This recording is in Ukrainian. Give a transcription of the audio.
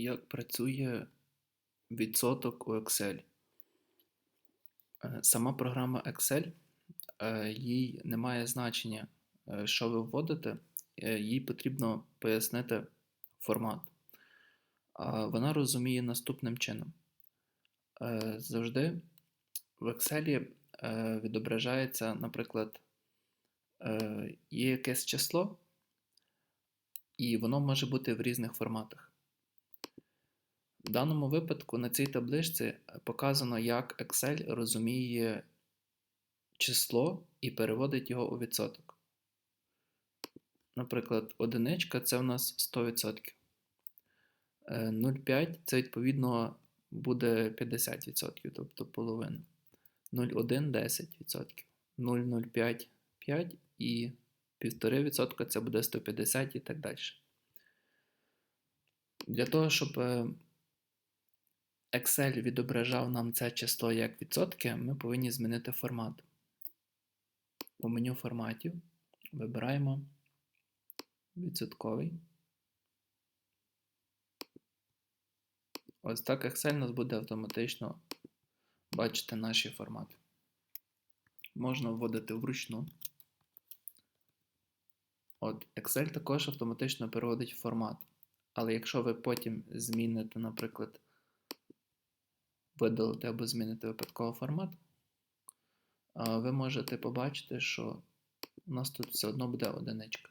як працює відсоток у Excel. Е, Сама програма Excel, е, їй немає значення, е, що ви вводите, їй потрібно пояснити формат. Вона розуміє наступним чином. Завжди в Excel відображається, наприклад, є якесь число, і воно може бути в різних форматах. В даному випадку на цій табличці е, показано, як Excel розуміє число і переводить його у відсоток. Наприклад, одиничка це у нас 100%. Е, 0,5 це відповідно буде 50%, тобто половина. 0,1 10%. 0,05 5 і 1,5% це буде 150 і так далі. Для того, щоб е, Excel відображав нам це число як відсотки, ми повинні змінити формат. У меню форматів вибираємо відсотковий. Ось так Excel нас буде автоматично бачити наші формати. Можна вводити вручну. От Excel також автоматично переводить формат. Але якщо ви потім зміните, наприклад, видалити або змінити випадково формат, ви можете побачити, що у нас тут все одно буде одиничка.